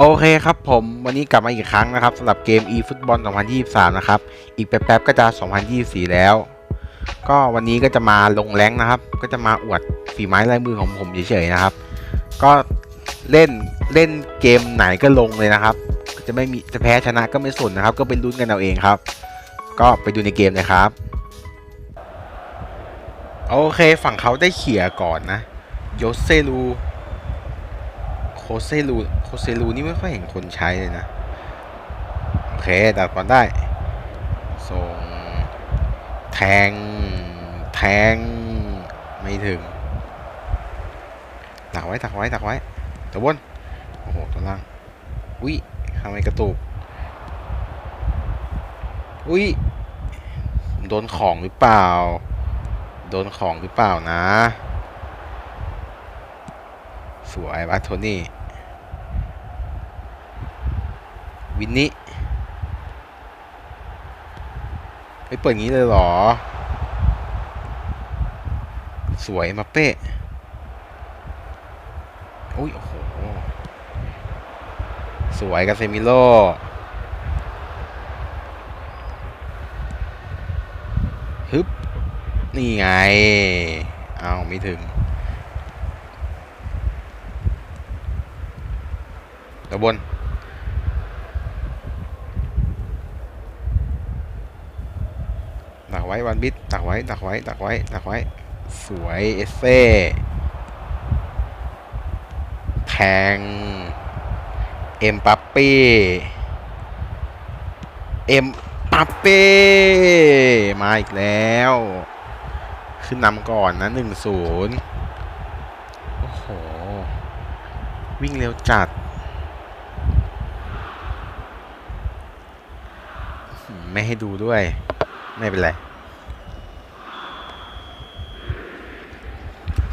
โอเคครับผมวันนี้กลับมาอีกครั้งนะครับสำหรับเกม eFootball 2023 นะครับ อีกแป๊บๆก็จะ 2024 แล้ว ก็วันนี้ก็จะมาลงแรงนะครับ ก็จะมาอวดฝีไม้ลายมือของผมเฉยๆนะครับ ก็เล่นเล่นเกมไหนก็ลงเลยนะครับ จะไม่มีจะแพ้ชนะก็ไม่สนนะครับ ก็เป็นลุ้นกันเอาเองครับ ก็ไปดูในเกมเลยครับโอเคฝั่งเขาได้เขี่ยก่อนนะโยเซลูโคเซลู โคเซลูนี่ไม่ค่อยเห็นคนใช้เลยนะ โอเคตัดบอลได้ ส่ง แทง แทง ไม่ถึง ตักไว้ตักไว้ตักไว้ตัวบน โอ้โห ตัวล่าง อุ้ยทำไมกระตุก อุ้ยโดนของหรือเปล่า โดนของหรือเปล่านะ สวยบัตโทนี่ วินนี่ไปเปิดงี้เลยเหรอ สวยมาเป้อุ้ยโอ้โห สวยกาเซมิโลฮึบ นี่ไง เอาไม่ถึงตะบน ดักไว้วันบิดดักไว้ดักไว้ดักไว้ดักไว้ สวยเอสเซ่แทง เอ็มปัปเป้เอ็มปัปเป้มาอีกแล้ว ขึ้นนำก่อนนะหนึ่งศูนย์โอ้โห วิ่งเร็วจัดไม่ให้ดูด้วย ไม่เป็นไร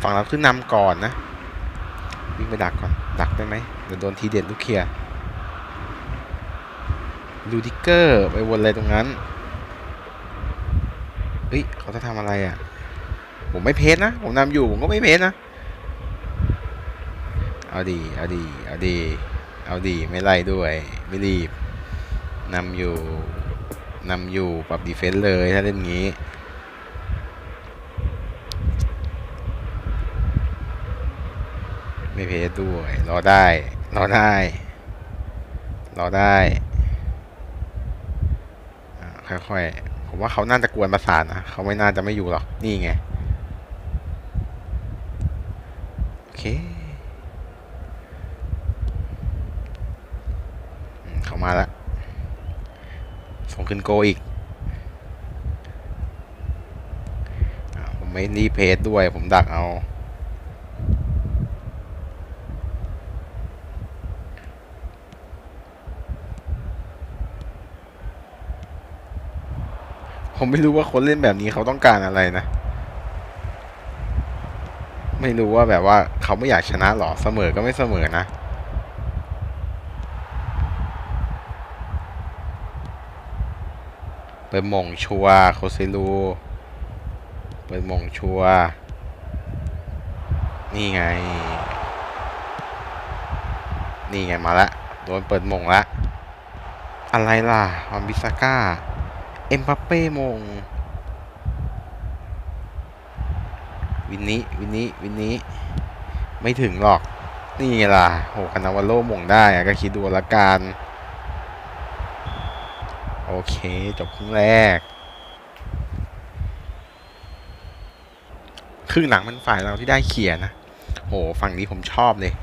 ฝั่งเราขึ้นนำก่อนนะ วิ่งไปดักก่อน ดักได้ไหมเดี๋ยวโดนทีเด็ดลูกเคียร์ลูดิเกอร์ ไปวนอะไรตรงนั้นเฮ้ยเขาจะทำอะไรอะ ผมไม่เพจนะ ผมนำอยู่ ผมก็ไม่เพจนะ เอาดี เอาดี เอาดี เอาดี ไม่ไล่ด้วย ไม่รีบนำอยู่ นำอยู่ปรับดีเฟนส์เลยถ้าเล่นงี้ไม่เพจด้วยรอได้รอได้รอได้ค่อยๆ ผมว่าเขาน่าจะกวนประสาทนะเขาไม่น่าจะไม่อยู่หรอก นี่ไง โอเคอืมเขามาแล้ว ส่ง ขึ้นโกอีกอผมไม่รีเพจด้วยผมดักเอาผมไม่รู้ว่าคนเล่นแบบนี้เขาต้องการอะไรนะ ไม่รู้ว่าแบบว่าเขาไม่อยากชนะหรอ เสมอก็ไม่เสมอนะ ปิดมงชัวโคเซลูเปิดมงชัว นี่ไง นี่ไงมาละโดนเปิดมงละ อะไรล่ะวันบิซาก้า เอ็มบัปเป้มง วินนี้ วินนี้ วินนี้ ไม่ถึงหรอก นี่ไงล่ะโหคานาวาโลมงได้ก็คิดดูละกัน โอเค จบครึ่งแรก ครึ่งหลังมันฝ่ายเราที่ได้เขียนะ โห ฝั่งนี้ผมชอบเลย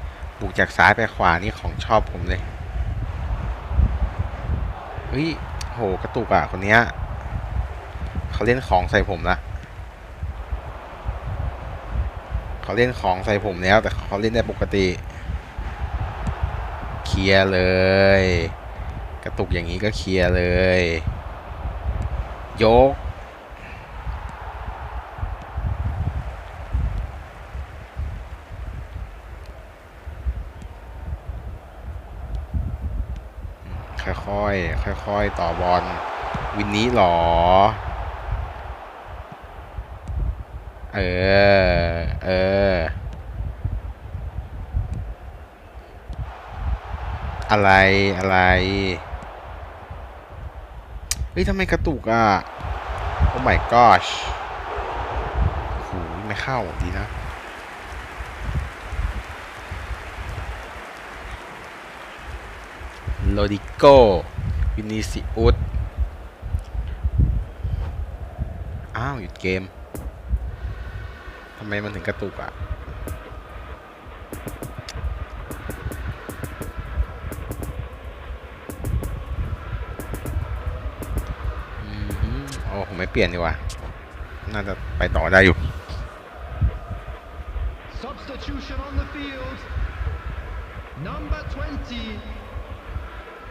บุกจากซ้ายไปขวานี่ของชอบผมเลย เฮ้ย โห กระตุกอะ คนเนี้ย เขาเล่นของใส่ผมละเขาเล่นของใส่ผมแล้ว แต่เขาเล่นได้ปกติ เคลียร์เลย กระตุกอย่างนี้ก็เคลียร์เลย ยก ค่อยๆ ค่อยๆ ต่อบอล วินนี้หรอ เออ เออออะไร อะไร เฮ้ยทำไมกระตุกอะ โอ้ my gosh โหไม่เข้าดีนะ โลดิโกวินิซิอุสอ้าว หยุดเกม ทำไมมันถึงกระตุกอะ ผมไม่เปลี่ยนดีกว่า น่าจะไปต่อได้อยู่ Substitution on the field. Number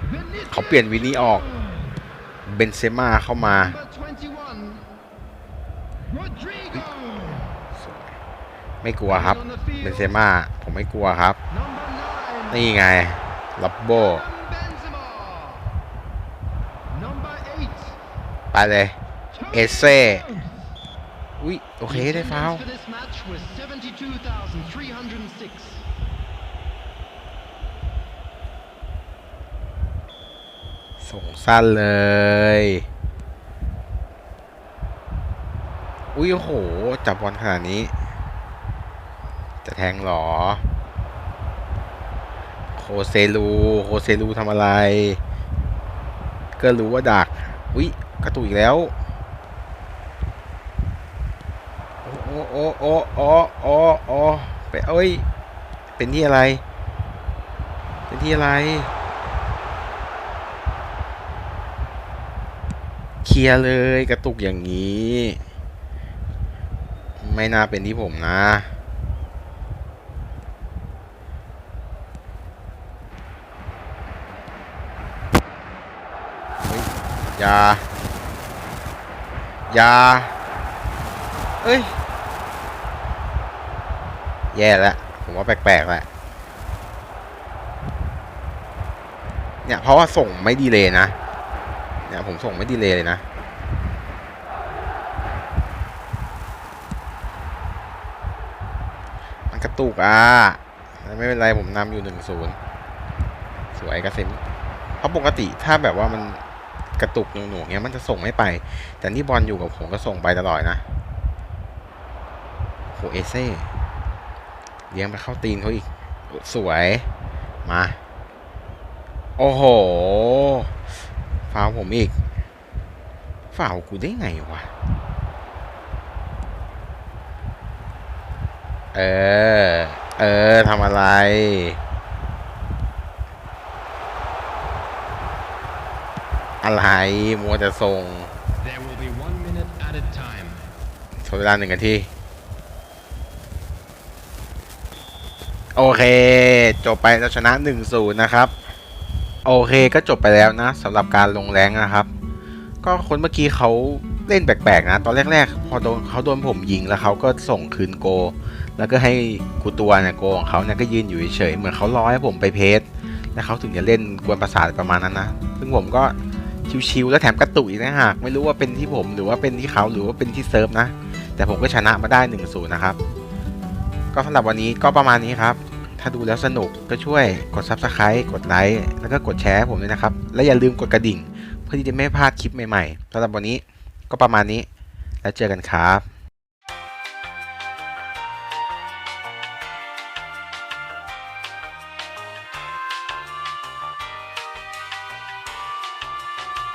20. เขาเปลี่ยนวินนี่ออกเบนเซม่าเข้ามา Number 21. Rodrigo. ไม่กลัวครับเบนเซม่าผมไม่กลัวครับ Number 9. นี่ไงลับโบ Benzema. Number 8. ไปเลย เอเซ่อุ้ยโอเคได้ฟาวส่งสั้นเลย อุ้ยโอ้โห จับบอลขนาดนี้ จะแทงหรอ โคเซลูโคเซลูทำอะไร ก็รู้ว่าดัก อุ้ยกระตุกอีกแล้ว โอ้โอ้โอ้โอ้โอ้ไปเอ้ย เป็นที่อะไร เป็นที่อะไร เคลียร์เลยกระตุกอย่างนี้ ไม่น่าเป็นที่ผมนะเฮ้ยอยาอยาเอ้ย แย่แล้วผมว่าแปลกๆแล้วเนี่ยเพราะว่าส่งไม่ดีเลยนะ เนี่ยผมส่งไม่ดีเลยเลยนะ มันกระตุกอะไม่เป็นไรผมนำอยู่หนึ่งศูนย์สวยกระเซ็นเพราะปกติถ้าแบบว่ามันกระตุกหน่วงๆเงี้ยมันจะส่งไม่ไป แต่นี่บอลอยู่กับผมก็ส่งไปตลอดนะโหเอเซ่ เลี้ยงไปเข้าตีนเขาอีก สวย มา โอ้โหฟาวผมอีกฟาวกูได้ไงวะ เออ เออทำอะไรอะไรมัวแต่ส่ง There will be one minute at a time. ใช้เวลาหนึ่งนาที โอเค จบไปเราชนะ1-0นะครับ โอเคก็จบไปแล้วนะสำหรับการลงแรงนะครับ ก็คนเมื่อกี้เขาเล่นแปลกๆนะ ตอนแรกๆ พอโดนเขาโดนผมยิงแล้วเขาก็ส่งคืนโก แล้วก็ให้กูตัวเนี่ยโกของเขาเนี่ยก็ยืนอยู่เฉยๆเหมือนเขารอให้ผมไปเพจแล้วเขาถึงจะเล่นกวนประสาทประมาณนั้นนะ ซึ่งผมก็ชิวๆแล้วแถมกระตุกอีกนะฮะไม่รู้ว่าเป็นที่ผมหรือว่าเป็นที่เขาหรือว่าเป็นที่เซิร์ฟนะ แต่ผมก็ชนะมาได้1นศูนย์นะครับ ก็สำหรับวันนี้ก็ประมาณนี้ครับ ถ้าดูแล้วสนุกก็ช่วยกด Subscribe กดไลค์แล้วก็กดแชร์ผมด้วยนะครับ และอย่าลืมกดกระดิ่ง เพื่อที่จะไม่พลาดคลิปใหม่ๆสำหรับวันนี้ก็ประมาณนี้ แล้วเจอกันครับ